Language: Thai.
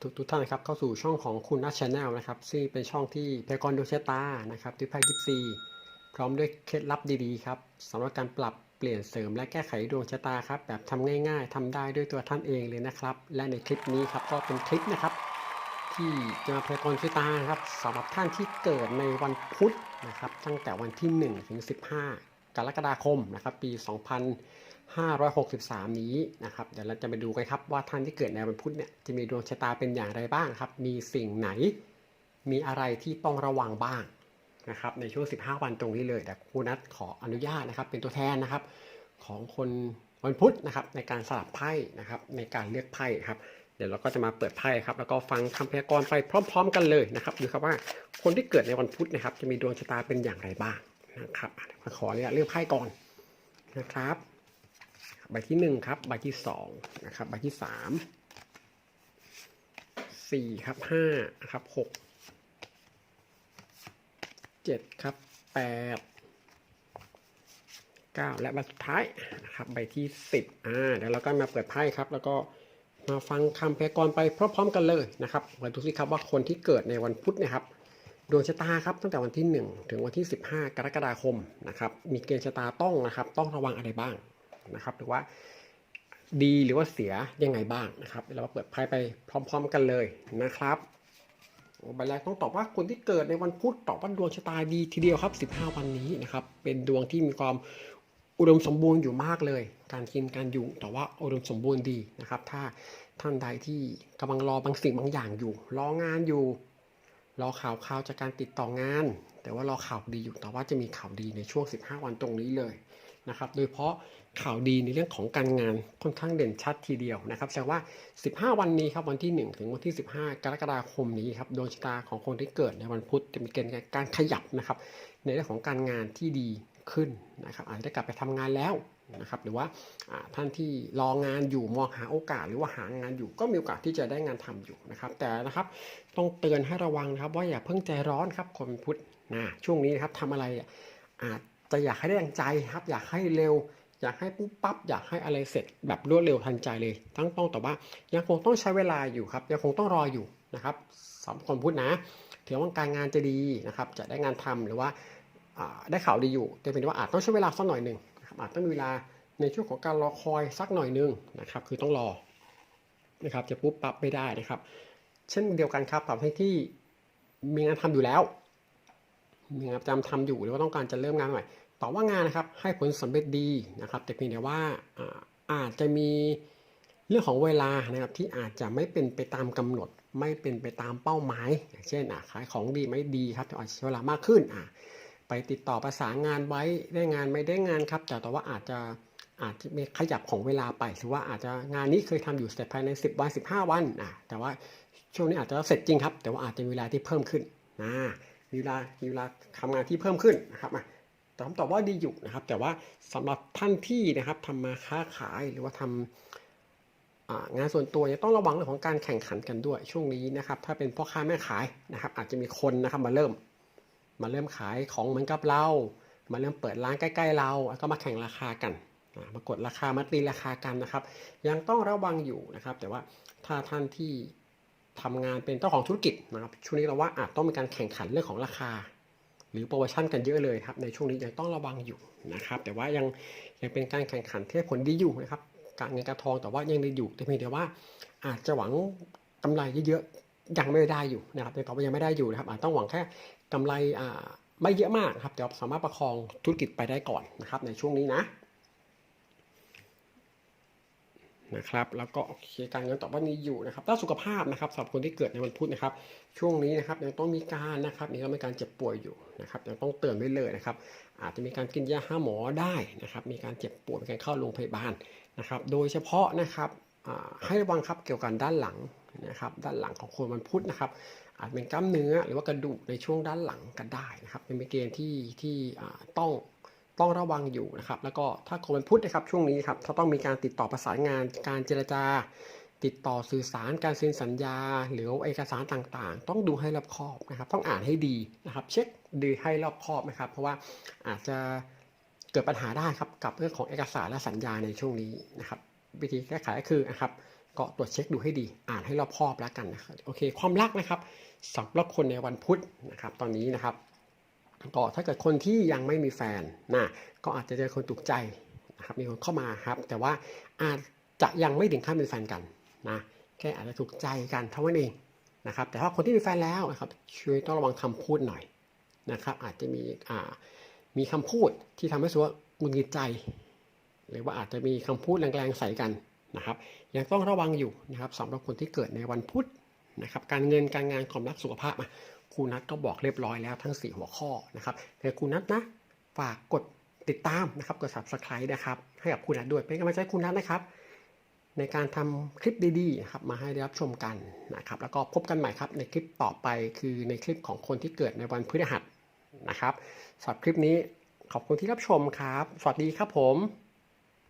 ทุกทุกท่านนะครับเข้าสู่ช่องของคุณนัชแนลนะครับซึ่งเป็นช่องที่พยากรณ์ดวงชะตานะครับที่ไพ่ยิปซีพร้อมด้วยเคล็ดลับดีๆครับสำหรับการปรับเปลี่ยนเสริมและแก้ไขดวงชะตาครับแบบทำง่าย ๆทำได้ด้วยตัวท่านเองเลยนะครับ และในคลิปนี้ครับก็เป็นคลิปนะครับ ที่จะมาพยากรณ์ชะตาครับสำหรับท่านที่เกิดในวันพุธนะครับ ตั้งแต่วันที่1ถึง15 กรกฎาคมนะครับปี 563 นี้นะครับเดี๋ยวเราจะไปดูกันครับว่าท่านที่เกิดในวันพุธเนี่ยจะมีดวงชะตาเป็นอย่างไรบ้างครับ มีสิ่งไหน มีอะไรที่ต้องระวังบ้างนะครับในช่วง 15 วันตรงนี้เลยแต่ครูนัทขออนุญาตนะครับเป็นตัวแทนนะครับของคนวันพุธนะครับในการสลับไพ่นะครับในการเลือกไพ่ครับเดี๋ยวเราก็จะมาเปิดไพ่ครับแล้วก็ฟังคำพยากรณ์ไปพร้อม ๆ กันเลยนะครับดูครับว่าคนที่เกิดในวันพุธนะครับจะมีดวงชะตาเป็นอย่างไรบ้างนะครับอะเดี๋ยวมาขอเลือกไพ่ก่อนนะครับ ใบที่หนึ่งครับ ใบที่สองนะครับ ใบที่สามสี่ครับห้าครับหกเจ็ดครับแปดเก้าและใบสุดท้ายนะครับใบที่สิบอ่าเดี๋ยวเราก็มาเปิดไพ่ครับ แล้วก็มาฟังคำพยากรณ์ไปพร้อมๆกันเลยนะครับมาดูสิครับว่าคนที่เกิดในวันพุธนะครับดวงชะตาครับตั้งแต่วันที่ 1 ถึงวันที่ 15 กรกฎาคมนะครับมีเกณฑ์ชะตาต้องนะครับ ต้องระวังอะไรบ้าง นะครับหรือว่าดีหรือว่าเสียยังไงบ้างนะครับเรามาเปิดไพ่ไปพร้อม ๆ กันเลยนะครับใบแรกต้องตอบว่าคนที่เกิดในวันพุธตอบว่าดวงชะตาดีทีเดียวครับ 15 วันนี้นะครับ เป็นดวงที่มีความอุดมสมบูรณ์อยู่มากเลย การกินการอยู่แต่ว่าอุดมสมบูรณ์ดีนะครับ ถ้าท่านใดที่กำลังรอบางสิ่งบางอย่างอยู่ รองานอยู่ รอข่าวข่าวจากการติดต่องาน แต่ว่ารอข่าวดีอยู่แต่ว่าจะมีข่าวดีในช่วง 15 วันตรงนี้เลย นะครับ โดยเฉพาะข่าวดีในเรื่องของการงานค่อนข้างเด่นชัดทีเดียวนะครับแสดงว่า 15 วันนี้ครับวันที่ 1 ถึงวันที่ 15 กรกฎาคมนี้ครับดวงชะตาของคนที่เกิดในวันพุธจะมีเกณฑ์การขยับนะครับในเรื่องของการงานที่ดีขึ้นนะครับอาจจะได้กลับไปทำงานแล้วนะครับหรือว่าท่านที่รองานอยู่มองหาโอกาสหรือว่าหางานอยู่ก็มีโอกาสที่จะได้งานทำอยู่นะครับ แต่นะครับต้องเตือนให้ระวังนะครับ ว่าอย่าเพิ่งใจร้อนครับคนพุธนะช่วงนี้นะครับทำอะไรอะอาจ จะอยากให้ได้ดังใจครับ อยากให้เร็ว อยากให้ปุ๊บปั๊บอยากให้อะไรเสร็จแบบรวดเร็วทันใจเลย ตั้งต้องแต่ว่ายังคงต้องใช้เวลาอยู่ครับ ยังคงต้องรออยู่นะครับสำหรับคนพุธนะถือว่าการงานจะดีนะครับ จะได้งานทำหรือว่าได้ข่าวดีอยู่แต่เป็นว่าอาจต้องใช้เวลาสักหน่อยหนึ่งนะครับอาจต้องมีเวลาในช่วงของการรอคอยสักหน่อยหนึ่งนะครับ คือต้องรอนะครับจะปุ๊บปั๊บไม่ได้นะครับ เช่นเดียวกันครับกับให้ที่มีงานทำอยู่แล้ว งานประจำทำอยู่หรือว่าต้องการจะเริ่มงานใหม่ต่อว่างานนะครับให้ผลสำเร็จดีนะครับ แต่เพียงแต่ว่าอาจจะมีเรื่องของเวลานะครับที่อาจจะไม่เป็นไปตามกำหนด ไม่เป็นไปตามเป้าหมายอย่างเช่นขายของดีไม่ดีครับอาจจะใช้เวลามากขึ้นไปติดต่อประสานงานไว้ได้งานไม่ได้งานครับ แต่แต่ว่าอาจจะอาจจะมีขยับของเวลาไปหรือว่าอาจจะงานนี้เคยทำอยู่เสร็จภายใน 10 วัน 15 วันอะแต่ว่าช่วงนี้อาจจะเสร็จจริงครับ แต่ว่าอาจจะมีเวลาที่เพิ่มขึ้นนะ มีเวลามีเวลาทำงานที่เพิ่มขึ้นนะครับอะแต่ผมตอบว่าดีอยู่นะครับ แต่ว่าสำหรับท่านที่นะครับทำมาค้าขายหรือว่าทำอ่างานส่วนตัวเนี่ยต้องระวังเรื่องของการแข่งขันกันด้วยช่วงนี้นะครับ ถ้าเป็นพ่อค้าแม่ขายนะครับ อาจจะมีคนนะครับมาเริ่ม มาเริ่มขายของเหมือนกับเรา มาเริ่มเปิดร้านใกล้ๆเราแล้วก็มาแข่งราคากันมากดราคามาตีราคากันนะครับ ยังต้องระวังอยู่นะครับ แต่ว่าถ้าท่านที่ ทำงานเป็นเจ้าของธุรกิจนะครับช่วงนี้เราว่าอาจต้องมีการแข่งขันเรื่องของราคา หรือโปรโมชั่นกันเยอะเลยครับในช่วงนี้ยังต้องระวังอยู่นะครับแต่ว่ายังยังเป็นการแข่งขันที่ผลดีอยู่นะครับการเงินการทองแต่ว่ายังดีอยู่แต่เพียงแต่ว่า อาจจะหวังกำไรเยอะๆยังไม่ได้อยู่นะครับในต่อไปยังไม่ได้อยู่นะครับ อาจต้องหวังแค่กำไรอ่าไม่เยอะมากครับแต่สามารถประคองธุรกิจไปได้ก่อนนะครับในช่วงนี้นะ นะครับแล้วก็โอเคการเงินต่อว่านี้อยู่นะครับด้านสุขภาพนะครับสำหรับคนที่เกิดในวันพุธนะครับ ช่วงนี้นะครับยังต้องมีการนะครับมีการเจ็บป่วยอยู่นะครับยังต้องเตือนไว้เลยนะครับ อาจจะมีการกินยาห้าหมอได้นะครับ มีการเจ็บป่วยมีการเข้าโรงพยาบาลนะครับ โดยเฉพาะนะครับให้ระวังครับเกี่ยวกับด้านหลังนะครับ ด้านหลังของคนวันพุธนะครับ อาจเป็นกล้ามเนื้อหรือว่ากระดูกในช่วงด้านหลังก็ได้นะครับ เป็นเกณฑ์ที่ที่ต้อง ต้องระวังอยู่นะครับ แล้วก็ถ้าคนวันพุธนะครับช่วงนี้ครับถ้าต้องมีการติดต่อประสานงาน การเจรจา ติดต่อสื่อสารการเซ็นสัญญา หรือเอกสารต่างๆ ต้องดูให้รอบคอบนะครับ ต้องอ่านให้ดีนะครับ เช็คดูให้รอบคอบนะครับ เพราะว่าอาจจะเกิดปัญหาได้ครับกับเรื่องของเอกสารและสัญญาในช่วงนี้นะครับ วิธีแก้ไขก็คือนะครับก็ตรวจเช็คดูให้ดี อ่านให้รอบคอบแล้วกันนะครับ โอเค ความรักนะครับสำหรับคนในวันพุธนะครับ ตอนนี้นะครับ ก็ถ้าเกิดคนที่ยังไม่มีแฟนนะก็อาจจะเจอคนถูกใจนะครับมีคนเข้ามาครับ แต่ว่าอาจจะยังไม่ถึงขั้นเป็นแฟนกันนะแค่อาจจะถูกใจกันเท่านั้นเองนะครับแต่ถ้าคนที่มีแฟนแล้วนะครับช่วยต้องระวังคำพูดหน่อยนะครับอาจจะมีอ่ามีคำพูดที่ทำให้สึกว่าหงุนงิดใจ หรือว่าอาจจะมีคำพูดแรงๆใส่กันนะครับยังต้องระวังอยู่นะครับสำหรับคนที่เกิดในวันพุธนะครับการเงินการงานความรักสุขภาพ ครูนัทก็บอกเรียบร้อยแล้วทั้ง 4 หัวข้อนะครับแต่ครูนัทนะฝากกดติดตามนะครับกด subscribe นะครับให้กับครูนัทด้วยเป็นกำลังใจครูนัทนะครับ ในการทำคลิปดีๆนะครับมาให้ได้รับชมกันนะครับแล้วก็พบกันใหม่ครับในคลิปต่อไปคือในคลิปของคนที่เกิดในวันพฤหัสนะครับสำหรับคลิปนี้ขอบคุณที่รับชมครับ สวัสดีครับผม